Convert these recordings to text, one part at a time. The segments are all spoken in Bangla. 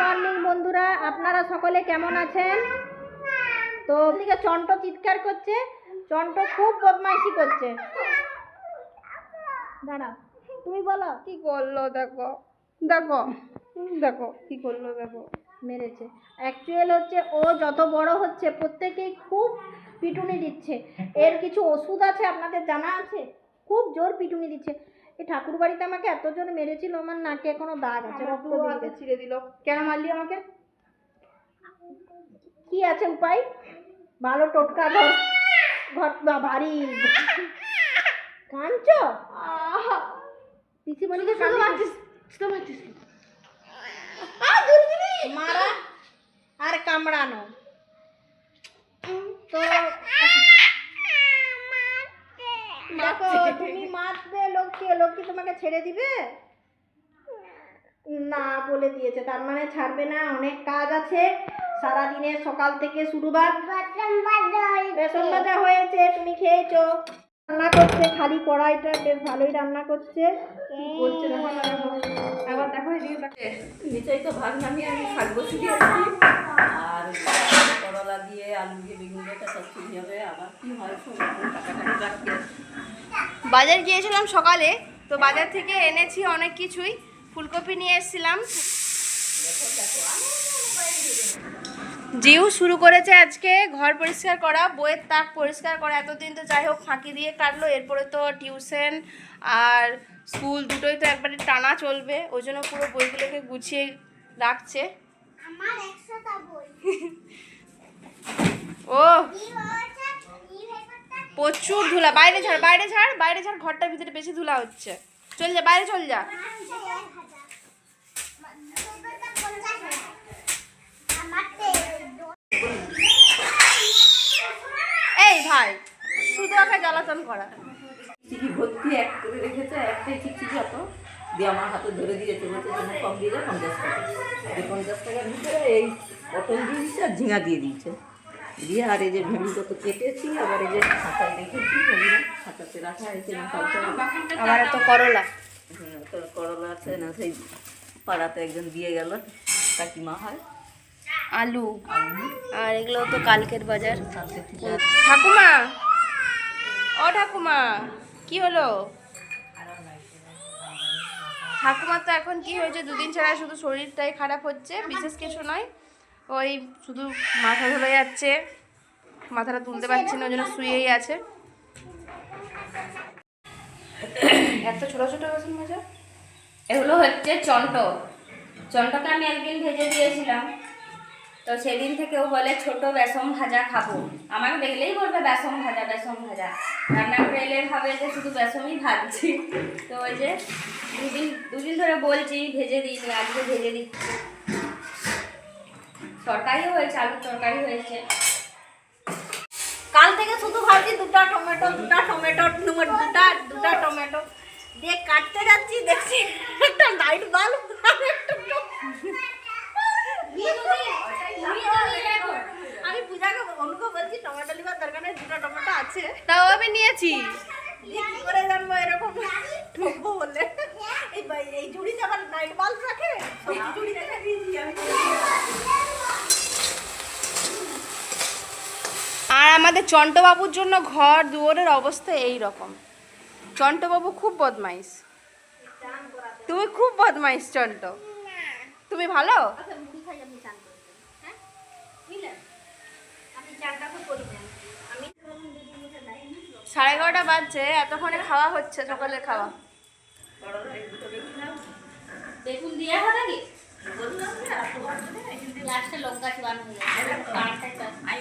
মর্নিং বন্ধুরা আপনারা সকলে কেমন আছেন? তো ওদিকে চন্ট চিৎকার করছে চন্ট খুব বদমাইশি করছে। দাঁড়া তুমি বলো। কি করল দেখো দেখো দেখো কি করল দেখো। মেরেছে। অ্যাকচুয়াল হচ্ছে ও যত বড় হচ্ছে প্রত্যেকেই খুব পিটুনি দিচ্ছে। এর কিছু ওষুধ আছে আপনাদের জানা আছে? খুব জোর পিটুনি দিচ্ছে। এই ঠাকুর বাড়িতে আমাকে এতজন মেরেছিল আমার নাকে এখনও দাগ আছে রক্ত হাতে। ছিঁড়ে দিল। কেন মারলি আমাকে? কি আছে উপায়? ভালো টোটকা ধর। ঘর বাড়ি। কাঁদছ? পিসিমণিকে মারা আর কামড়ানো। তো দেখো তুমি মারবে লক্ষ্মী লক্ষ্মী তোমাকে ছেড়ে দিবে? না বলে দিয়েছে তার মানে ছাড়বে না অনেক কাজ আছে। সারাদিনের সকাল থেকে শুরু বাদ। বেসন ভাজা হয়েছে তুমি খেয়েছো। রান্না করছে খালি কড়াইটা বেশ ভালোই রান্না করছে। কি করছে দেখো নিচেই তো ভাত নামিয়ে আমি শাক বসে দিয়েছি। আর করলা দিয়ে আলু দিয়ে বেগুন দিয়ে চচ্চড়ি হবে আবার কি হয় সব কাটাকাটি রাখি বাজার গিয়েছিলাম সকালে তো বাজার থেকে এনেছি অনেক কিছুই। ফুলকপি নিয়ে এসেছিলাম। জিউ শুরু করেছে আজকে ঘর পরিষ্কার করা বইয়ের তাক পরিষ্কার করা। এতদিন তো যাই হোক ফাঁকি দিয়ে কাটলো। এরপরে তো টিউশন আর স্কুল দুটোই তো একবারে টানা চলবে। ওই জন্য পুরো বইগুলোকে গুছিয়ে রাখছে। ও! প্রচুর ধুলা। বাইরে ছাড় বাইরে ছাড় বাইরে ছাড় ঘরটার ভিতরে বেশি ধুলা হচ্ছে। চল যা, বাইরে চল যা। এই ভাই শুধু ওকে জ্বালাতন করা। চিঠি ভর্তি এক করে রেখেছে যত। দিয়ে আমার হাতে ধরে দিয়ে এই দিয়েছে আর ঝিঙা দিয়ে দিয়েছে। দিয়ে আর এই যে ভেন্ডি কত কেটেছি আবার এই যে খাতায় রেখেছি ভেন্ডিটা খাতাতে রাখা হয়েছে কালকে আমার এত করলা। হুম, তো করলা আছে না সেই পাড়াতে একজন দিয়ে গেল কাকিমা হয়। আলু। আর এগুলো তো কালকের বাজার। ঠাকুমা! ও ঠাকুমা কি হলো? ঠাকুমার তো এখন কি হয়েছে? দুদিন ছাড়া শুধু শরীরটাই খারাপ হচ্ছে বিশেষ কিছু নয়। ওই শুধু মাথা ধরে যাচ্ছে। মাথাটা তুলতে পারছে না, ওই জন্য শুয়েই আছে। এত ছোট ছোট বাসন মাজা এগুলো হচ্ছে চন্ট। চন্টকে আমি একদিন ভেজে দিয়েছিলাম। তো সেদিন থেকে ও বলে, ছোট বেসম ভাজা খাব। আমাকে দেখলেই বলবে বেসম ভাজা বেসম ভাজা। রান্না করে এলে ভাবে যে শুধু বেসমই ভাজছি। তো ওই যে দুদিন দুদিন ধরে বলছি, ভেজে দিইনি, আজকে ভেজে দিচ্ছি। তরকারিও হয়েছে আলুর তরকারি হয়েছে। কাল থেকে শুধু ভাবছি দুটা টমেটো দুটা টমেটো দুটা দুটা টমেটো। দিয়ে কাটতে যাচ্ছি দেখছি একটা লাইট বাল্ব আমি পূজাকে অনুকে বলছি টমেটো লিবার দরকার নেই দুটো টমেটো আছে। তাও আমি নিয়েছি। কি করে জানব এরকম ঠকবো বলে? এই ঝুড়িতে আবার লাইট বাল্ব রাখে সবজি ঝুড়িতে দিয়েছি আমি আর আমাদের চন্টবাবুর জন্য ঘর দুয়ারের অবস্থা এই রকম চন্টবাবু খুব বদমাইশ। তুমি খুব বদমাইশ চন্ট। তুমি ভালো? আচ্ছা হ্যাঁ? বুঝলেন আমি চানটা খুব করি না আমি সাড়ে এগারোটা বাজছে এতক্ষণে খাওয়া হচ্ছে সকালের খাওয়া। বেগুন দিয়ে হবে কি লাস্টে লঙ্কা চুয়ানো হয়ে যাবে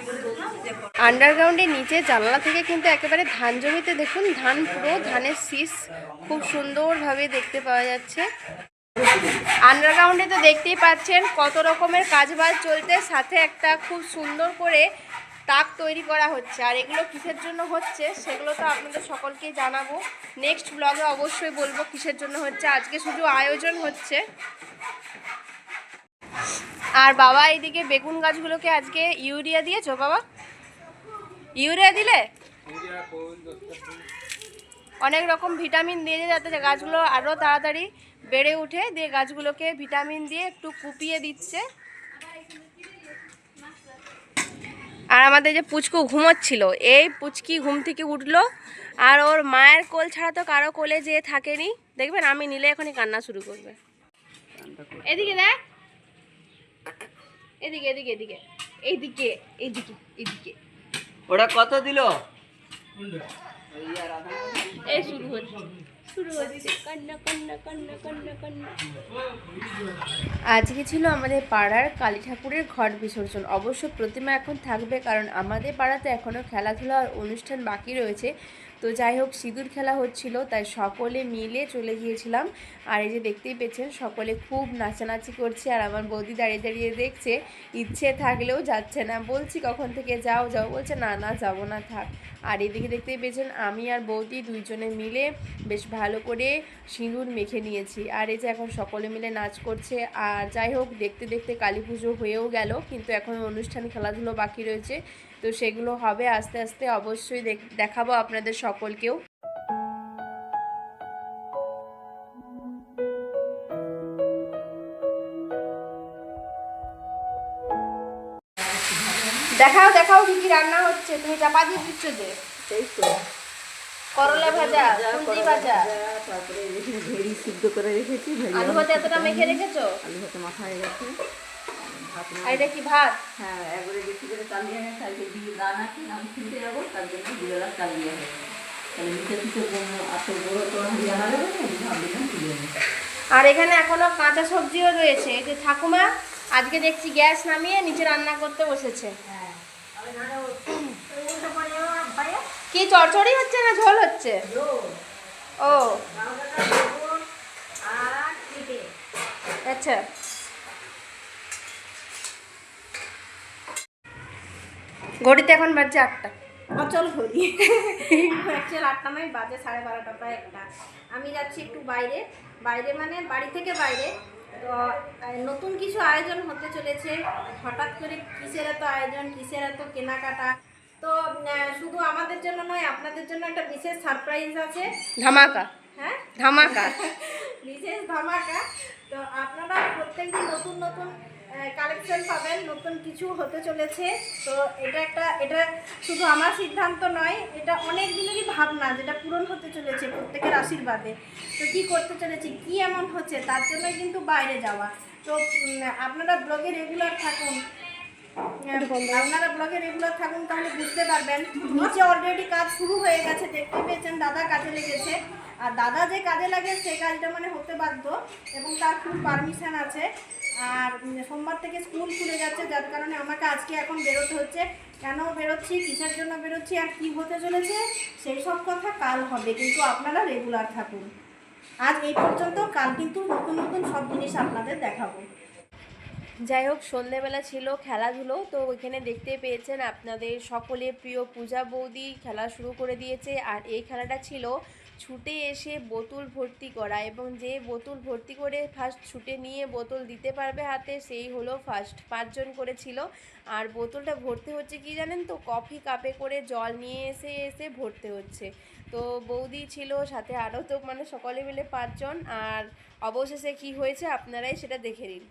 আন্ডারগ্রাউন্ডের নিচে, জানলা থেকে কিন্তু একেবারে ধান জমিতে দেখুন, ধান পুরো, ধানের শীষ খুব সুন্দরভাবে দেখতে পাওয়া যাচ্ছে। আন্ডারগ্রাউন্ডে তো দেখতেই পাচ্ছেন কত রকমের কাজবাজ চলতে সাথে একটা খুব সুন্দর করে তাক তৈরি করা হচ্ছে। আর এগুলো কিসের জন্য হচ্ছে, সেগুলো তো আপনাদের সকলকেই জানাব। নেক্সট ব্লগে অবশ্যই বলব কিসের জন্য হচ্ছে, আজকে শুধু আয়োজন হচ্ছে। আর বাবা, এইদিকে বেগুন গাছগুলোকে আজকে ইউরিয়া দিয়েছ বাবা? ইউরিয়া দিলে? অনেক রকম ভিটামিন দিয়ে যাতে গাছগুলো আরও তাড়াতাড়ি বেড়ে উঠে দিয়ে গাছগুলোকে ভিটামিন দিয়ে একটু কুপিয়ে দিচ্ছে। আর আমাদের যে পুচকু ঘুমোচ্ছিল এই পুচকি ঘুম থেকে উঠল। আর ওর মায়ের কোল ছাড়া তো কারও কোলে যেয়ে থাকেনি। দেখবেন আমি নিলে এখনই কান্না শুরু করবে। এদিকে দেখ। এদিকে এদিকে এদিকে। এইদিকে এইদিকে এইদিকে ওরা কত দিল? এই শুরু হচ্ছে। আজকে ছিল আমাদের পাড়ার কালী ঠাকুরের ঘট বিসর্জন। অবশ্য প্রতিমা এখন থাকবে কারণ আমাদের পাড়াতে এখনও আর অনুষ্ঠান বাকি রয়েছে। তো যাই হোক, সিঁদুর খেলা হচ্ছিল, তাই সকলে মিলে চলে গিয়েছিলাম। আর এই যে দেখতেই পেয়েছেন, সকলে খুব নাচানাচি করছে, আর আমার বৌদি দাঁড়িয়ে দাঁড়িয়ে দেখছে, ইচ্ছে থাকলেও যাচ্ছে না। বলছি, কখন থেকে যাও যাও? বলছে, না না, যাব না, থাক। আর এদিকে দেখতেই পেয়েছেন, আমি আর বৌদি দুইজনে মিলে বেশ ভালো করে সিঁদুর মেখে নিয়েছি। আর এই যে এখন সকলে মিলে নাচ করছে, আর যাই হোক, দেখতে দেখতে কালী পুজো হয়েও গেল, কিন্তু এখন অনুষ্ঠান খেলাধুলো বাকি রয়েছে। তো সেগুলো হবে, আস্তে আস্তে অবশ্যই দেখ- দেখাবো আপনাদের সকলকেও। দেখাও দেখাও কি কি রান্না হচ্ছে। তুমি চাপা দিয়ে দিচ্ছ যে। সেই তো করলা ভাজা। ভাজা তারপরে এখানে ভেড়ি সিদ্ধ করে রেখেছি আলু ভাজা এতটা মেখে রেখেছো? আলু ভাতে মাথায় গেছে। ভাত আর এটা কি ভাত? হ্যাঁ একবারে বেশি করে চালিয়ে আজকে দিয়ে আছে আমি কিনতে যাব তার জন্য দুবেলা চালিয়ে আর এখানে এখনও কাঁচা সবজিও রয়েছে। এই যে ঠাকুমা, আজকে দেখছি গ্যাস নামিয়ে নিচে রান্না করতে বসেছে। কি চড়চড়ি হচ্ছে না ঝোল হচ্ছে? ও। আচ্ছা। ঘড়িতে এখন বাজছে আটটা। অচল ঘড়ি অ্যাকচুয়াল আটটা নয় বাজে সাড়ে বারোটা প্রায় একটা। আমি যাচ্ছি একটু বাইরে। বাইরে মানে বাড়ি থেকে বাইরে। তো নতুন কিছু আয়োজন হতে চলেছে। হঠাৎ করে কিসের এত আয়োজন কিসের এত কেনাকাটা? তো শুধু আমাদের জন্য নয় আপনাদের জন্য একটা বিশেষ সারপ্রাইজ আছে। ধামাকা। হ্যাঁ? ধামাকা। বিশেষ ধামাকা। তো আপনারা প্রত্যেকদিন নতুন নতুন কালেকশন পাবেন, নতুন কিছু হতে চলেছে। তো এটা একটা, এটা শুধু আমার সিদ্ধান্ত নয়, এটা অনেক দিনেরই ভাবনা যেটা পূরণ হতে চলেছে প্রত্যেকের আশীর্বাদে। তো কি করতে চলেছে, কি এমন হচ্ছে, তার জন্যই কিন্তু বাইরে যাওয়া। তো আপনারা ব্লগে রেগুলার থাকুন আপনারা ব্লগে রেগুলার থাকুন তাহলে বুঝতে পারবেন। নিচে অলরেডি কাজ শুরু হয়ে গেছে দেখতে পেয়েছেন দাদা কাজে লেগেছে। আর দাদা যে কাজে লাগে সেই কাজটা মানে হতে বাধ্য। এবং তার ফুল পারমিশন আছে। আর সোমবার থেকে স্কুল খুলে যাচ্ছে যার কারণে আমাকে আজকে এখন বেরোতে হচ্ছে। কেন বেরোচ্ছি কিসের জন্য বেরোচ্ছি আর কি হতে চলেছে সেই সব কথা কাল হবে কিন্তু আপনারা রেগুলার থাকুন। আজ এই পর্যন্ত কাল কিন্তু নতুন নতুন সব জিনিস আপনাদের দেখাবো। যাই হোক, সন্ধেবেলা ছিল, খেলাধুলো, তো ওইখানে দেখতে পেয়েছেন আপনাদের সকলে প্রিয় পূজা বৌদি খেলা শুরু করে দিয়েছে। আর এই খেলাটা ছিল ছুটে এসে বোতল ভর্তি করা এবং যে বোতল ভর্তি করে ফার্স্ট ছুটে নিয়ে বোতল দিতে পারবে হাতে, সেই হলো ফার্স্ট পাঁচজন করেছিল। আর বোতলটা ভরতে হচ্ছে কি জানেন তো? কফি কাপে করে জল নিয়ে এসে এসে ভরতে হচ্ছে। তো বৌদি ছিল, সাথে আরও তো মানে সকলে মিলে পাঁচজন। আর অবশেষে কি হয়েছে? আপনারাই সেটা দেখে নিন।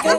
আর